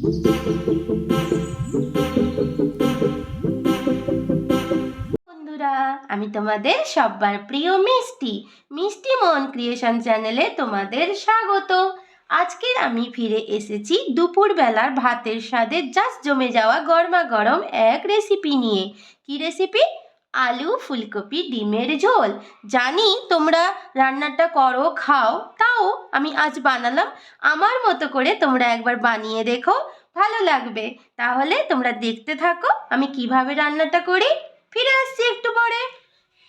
আমি তোমাদের সবার প্রিয় মিষ্টি মিষ্টি মন ক্রিয়েশন চ্যানেলে তোমাদের স্বাগত। আজকের আমি ফিরে এসেছি দুপুরবেলার ভাতের স্বাদে জাস্ট জমে যাওয়া গরমা গরম এক রেসিপি নিয়ে। কি রেসিপি আলু, ফুলকপি, ডিমের ঝোল। জানি তোমরা রান্নাটা করো, খাও, তাও আমি আজ বানালাম। আমার মতো করে তোমরা একবার বানিয়ে দেখো, ভালো লাগবে। তাহলে তোমরা দেখতে থাকো আমি কীভাবে রান্নাটা করি। ফিরে আসছি একটু পরে।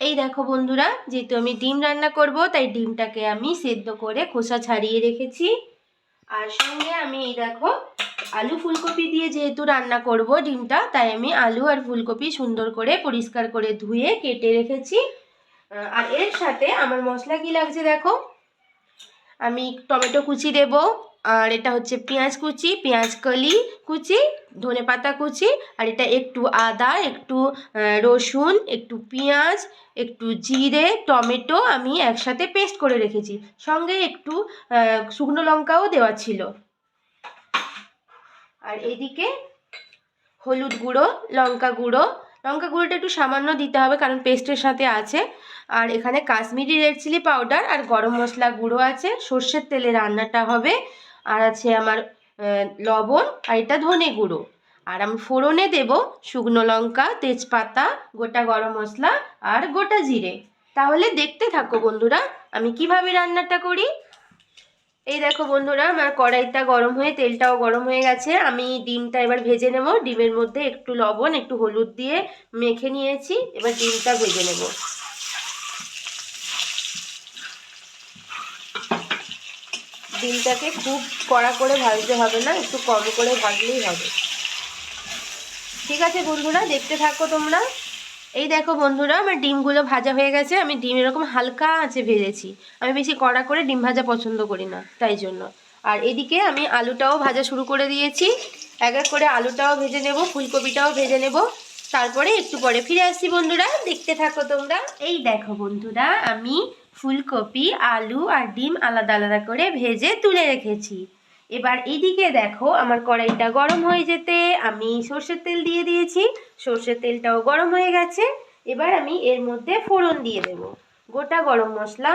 এই দেখো বন্ধুরা, যেহেতু আমি ডিম রান্না করব, তাই ডিমটাকে আমি সেদ্ধ করে খোসা ছাড়িয়ে রেখেছি। আর সঙ্গে আমি এই দেখো আলু ফুলকপি দিয়ে যেহেতু রান্না করব ডিমটা, তাই আমি আলু আর ফুলকপি সুন্দর করে পরিষ্কার করে ধুয়ে কেটে রেখেছি। আর এর সাথে আমার মশলা কি লাগছে দেখো? আমি টমেটো কুচি দেব আর এটা হচ্ছে পেঁয়াজ কুচি, পেঁয়াজ কলি কুচি, ধনে পাতা কুচি, আর এটা একটু আদা, একটু রসুন, একটু পেঁয়াজ, একটু জিরে, টমেটো আমি একসাথে পেস্ট করে রেখেছি। সঙ্গে একটু শুকনো লঙ্কাও দেওয়া ছিল। আর এদিকে হলুদ গুঁড়ো, লঙ্কা গুঁড়ো। লঙ্কা গুঁড়োটা একটু সামান্য দিতে হবে কারণ পেস্টের সাথে আছে। আর এখানে কাশ্মীরি রেড চিলি পাউডার আর গরম মশলা গুঁড়ো আছে। সর্ষের তেলে রান্নাটা হবে। আর আছে আমার লবণ আর এটা ধনে গুঁড়ো। আর আমি ফোড়নে দেব শুকনো লঙ্কা, তেজপাতা, গোটা গরম মশলা আর গোটা জিরে। তাহলে দেখতে থাকো বন্ধুরা, আমি কীভাবে রান্নাটা করি। এই দেখো বন্ধুরা, আমার কড়াইটা গরম হয়ে, তেলটাও গরম হয়ে গেছে। আমি ডিমটা এবার ভেজে নেব। ডিমের মধ্যে একটু লবণ, একটু হলুদ দিয়ে মেখে নিয়েছি। এবার ডিমটা ভেজে নেব। ডিমটাকে খুব কড়া করে ভাজতে হবে না, একটু কম করে ভাজলেই হবে। ঠিক আছে বন্ধুরা, দেখতে থাকো তোমরা। এই দেখো বন্ধুরা, আমার ডিমগুলো ভাজা হয়ে গেছে, আমি ডিম এরকম হালকা আছে ভেজেছি। আমি বেশি কড়া করে ডিম ভাজা পছন্দ করি না, তাই জন্য। আর এদিকে আমি আলুটাও ভাজা শুরু করে দিয়েছি। এক এক করে আলুটাও ভেজে নেব, ফুলকপিটাও ভেজে নেব। তারপরে একটু পরে ফিরে আসছি বন্ধুরা, দেখতে থাকো তোমরা। এই দেখো বন্ধুরা, আমি ফুলকপি, আলু আর ডিম আলাদা আলাদা করে ভেজে তুলে রেখেছি। এবার এইদিকে দেখো, আমার কড়াইটা গরম হয়ে যেতে আমি সর্ষের তেল দিয়ে দিয়েছি। সর্ষের তেলটাও গরম হয়ে গেছে। এবার আমি এর মধ্যে ফোড়ন দিয়ে দেব। গোটা গরম মশলা,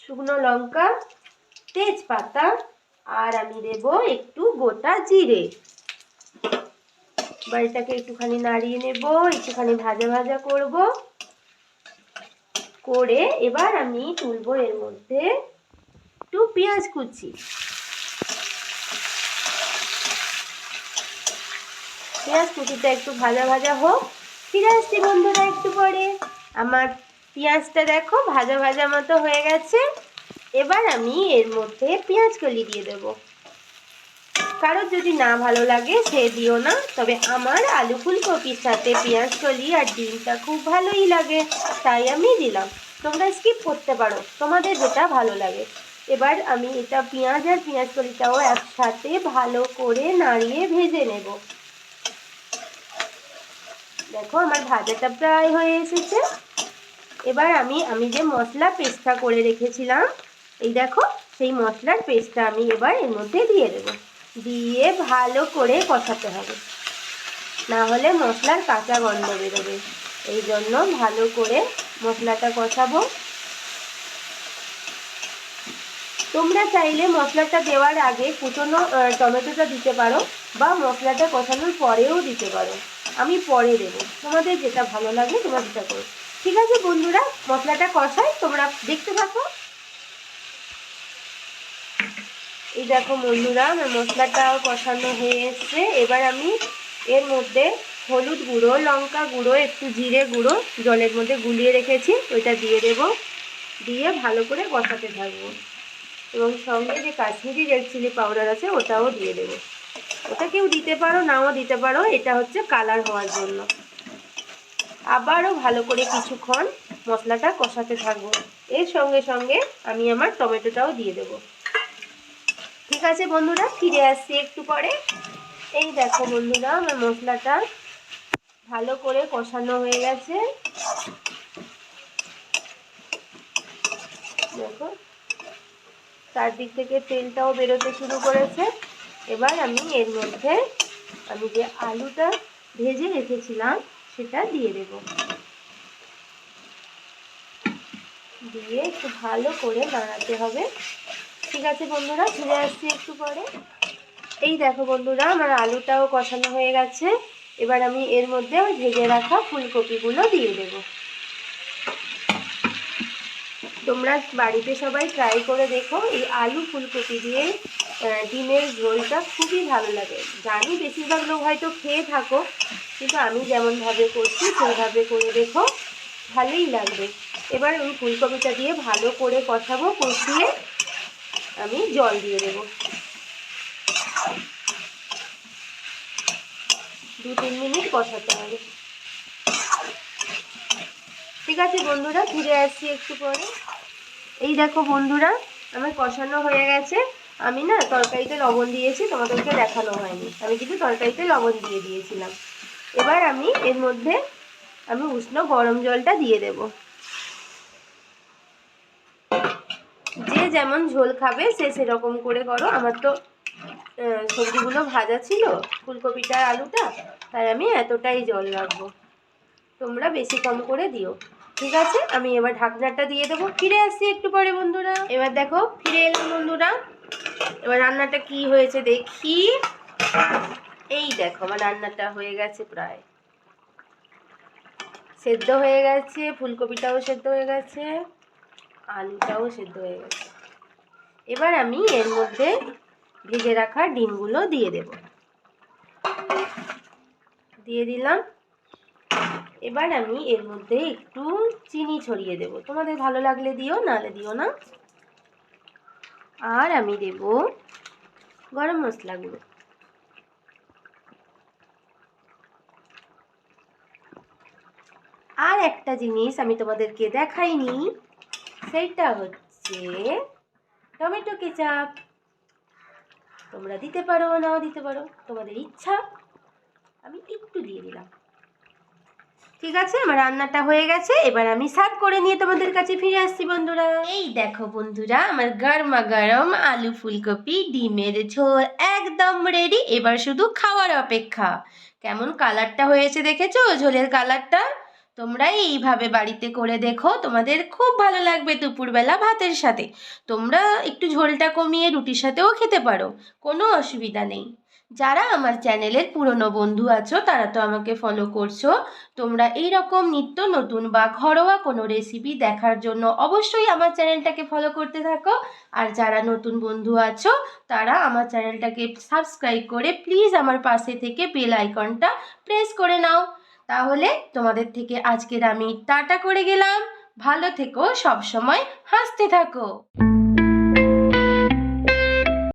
শুকনো লঙ্কা, তেজপাতা, আর আমি দেব একটু গোটা জিরে। বাড়িটাকে একটুখানি নাড়িয়ে নেব, একটুখানি ভাজা ভাজা করব। করে এবার আমি তুলবো এর মধ্যে একটু পেঁয়াজ কুচি। পেঁয়াজ কুচিটা একটু ভাজা ভাজা হোক। ফিরে আসছি বন্ধুরা একটু পরে। আমার পেঁয়াজটা দেখো ভাজা ভাজা মতো হয়ে গেছে। এবার আমি এর মধ্যে পেঁয়াজ কলি দিয়ে দেব। কারোর যদি না ভালো লাগে, সে দিও না। তবে আমার আলু ফুলকপির সাথে পেঁয়াজ কলি আর ডিমটা খুব ভালোই লাগে। তাই আমি দিলাম। তোমরা স্কিপ করতে পারো। তোমাদের যেটা ভালো লাগে। এবার আমি এটা পেঁয়াজ আর পেঁয়াজ কলিটাও একসাথে ভালো করে নাড়িয়ে ভেজে নেব। দেখো, আমার ভাজাটা প্রায় হয়ে এসেছে। এবার আমি আমি যে মশলা পেস্টটা করে রেখেছিলাম, এই দেখো, সেই মশলার পেস্টটা আমি এবার এর মধ্যে দিয়ে দেবো। দিয়ে ভালো করে কষাতে হবে। না হলে মশলার কাঁচা গন্ধ বেরোবে। এই জন্য ভালো করে মশলাটা কষাবো। তোমরা চাইলে মশলাটা দেওয়ার আগে কুচনো টমেটোটা দিতে পারো বা মশলাটা কষানোর পরেও দিতে পারো। আমি পরে দেবো। তোমাদের যেটা ভালো লাগে তোমরা যেটা করো। ঠিক আছে বন্ধুরা, মশলাটা কষাই, তোমরা দেখতে থাকো। এই দেখো বন্ধুরা আমার মশলাটা কষানো হয়ে এসছে এবার আমি এর মধ্যে হলুদ গুঁড়ো, লঙ্কা গুঁড়ো, একটু জিরে গুঁড়ো জলের মধ্যে গুলিয়ে রেখেছি। ওইটা দিয়ে দেব। দিয়ে ভালো করে কষাতে থাকব। এবং সঙ্গে যে কাশ্মীরি রেড চিলি পাউডার আছে, ওটাও দিয়ে দেবো। ওটা কেউ দিতে পারো, নাও দিতে পারো, এটা হচ্ছে কালার হওয়ার জন্য। আবারও ভালো করে কিছুক্ষণ মশলাটা কষাতে থাকব। এর সঙ্গে সঙ্গে আমি আমার টমেটোটাও দিয়ে দেবো। ঠিক আছে বন্ধুরা, ফিরে আসছি একটু পরে। এই দেখো বন্ধুরা, আমার মশলাটা ভালো করে কষানো হয়ে গেছে। দেখো, চারদিক থেকে তেলটাও বেরোতে শুরু করেছে। এবার আমি এর মধ্যে, আমি যে আলুটা ভেজে রেখেছিলাম, সেটা দিয়ে দেব। দিয়ে একটু ভালো করে নাড়াতে হবে। ঠিক আছে বন্ধুরা, ফিরে আসছি একটু পরে। এই দেখো বন্ধুরা, আমার আলুটাও কষানো হয়ে গেছে। এবার আমি এর মধ্যে ওই ভেজে রাখা ফুলকপিগুলো দিয়ে দেব। তোমরা বাড়িতে সবাই ট্রাই করে দেখো, এই আলু ফুলকপি দিয়ে ডিমের ঝোলটা খুবই ভালো লাগে। জানি বেশিরভাগ লোক হয়তো খেয়ে থাকো, কিন্তু আমি যেমনভাবে করছি, সেইভাবে করে দেখো, ভালোই লাগবে। এবার ওই ফুলকপিটা দিয়ে ভালো করে কষাবো, কষিয়ে আমি জল দিয়ে দেবো। দু তিন মিনিট কষাতে হবে। ঠিক আছে বন্ধুরা, ফিরে আসছি একটু পরে। এই দেখো বন্ধুরা, আমার কষানো হয়ে গেছে। আমি না তরকারিতে লবণ দিয়েছি, তোমাদেরকে দেখানো হয়নি। আমি কিন্তু তরকারিতে লবণ দিয়ে দিয়েছিলাম। এবার আমি এর মধ্যে আমি উষ্ণ গরম জলটা দিয়ে দেব। যেমন ঝোল খাবে, সে সেরকম করে করো। আমার তো সবজিগুলো ভাজা ছিল, ফুলকপিটা, আলুটা, তাই আমি এতটাই জল রাখব। তোমরা বেশি কম করে দিও, ঠিক আছে? আমি এবার ঢাকনাটা দিয়ে দেবো। ফিরে আসছি একটু পরে, বন্ধুরা। এবার দেখো, ফিরে এলাম, বন্ধুরা। এবার রান্নাটা কি হয়েছে দেখি। এই দেখো, আমার রান্নাটা হয়ে গেছে প্রায়। সেদ্ধ হয়ে গেছে, ফুলকপিটাও সেদ্ধ হয়ে গেছে, আলুটাও সেদ্ধ হয়ে গেছে। এবার আমি এর মধ্যে ভেজে রাখা ডিমগুলো দিয়ে দেব। দিয়ে দিলাম। এবার আমি এর মধ্যে একটু চিনি ছড়িয়ে দেব। তোমাদের ভালো লাগলে দিও নালে দিও না। আর আমি দেব গরম মশলাগুলো। আর একটা জিনিস আমি তোমাদেরকে দেখাইনি, সেইটা হচ্ছে টমেটো কেচাপ। তোমরা দিতে পারো, নাও দিতে পারো, তোমাদের ইচ্ছা। আমি একটু দিয়ে দিলাম। ঠিক আছে, আমার রান্নাটা হয়ে গেছে। এবার আমি সার্ভ করে নিয়ে তোমাদের কাছে ফিরে আসছি, বন্ধুরা। এই দেখো, বন্ধুরা, আমার গরমা গরম আলু ফুলকপি, ডিমের ঝোল একদম রেডি এবার শুধু খাওয়ার অপেক্ষা। কেমন কালারটা হয়েছে দেখেছ? ঝোলের কালারটা তোমরা এইভাবে বাড়িতে করে দেখো, তোমাদের খুব ভালো লাগবে দুপুরবেলা ভাতের সাথে। তোমরা একটু ঝোলটা কমিয়ে রুটির সাথেও খেতে পারো, কোনো অসুবিধা নেই। যারা আমার চ্যানেলের পুরনো বন্ধু আছো, তারা তো আমাকে ফলো করছ, তোমরা এই রকম নিত্য নতুন বা ঘরোয়া কোনো রেসিপি দেখার জন্য অবশ্যই আমার চ্যানেলটাকে ফলো করতে থাকো। আর যারা নতুন বন্ধু আছো, তারা আমার চ্যানেলটাকে সাবস্ক্রাইব করে প্লিজ আমার পাশে থেকে বেল আইকনটা প্রেস করে নাও। তাহলে তোমাদের থেকে আজকের আমি টাটা করে গেলাম। ভালো থেকো সবসময় হাসতে থাকো।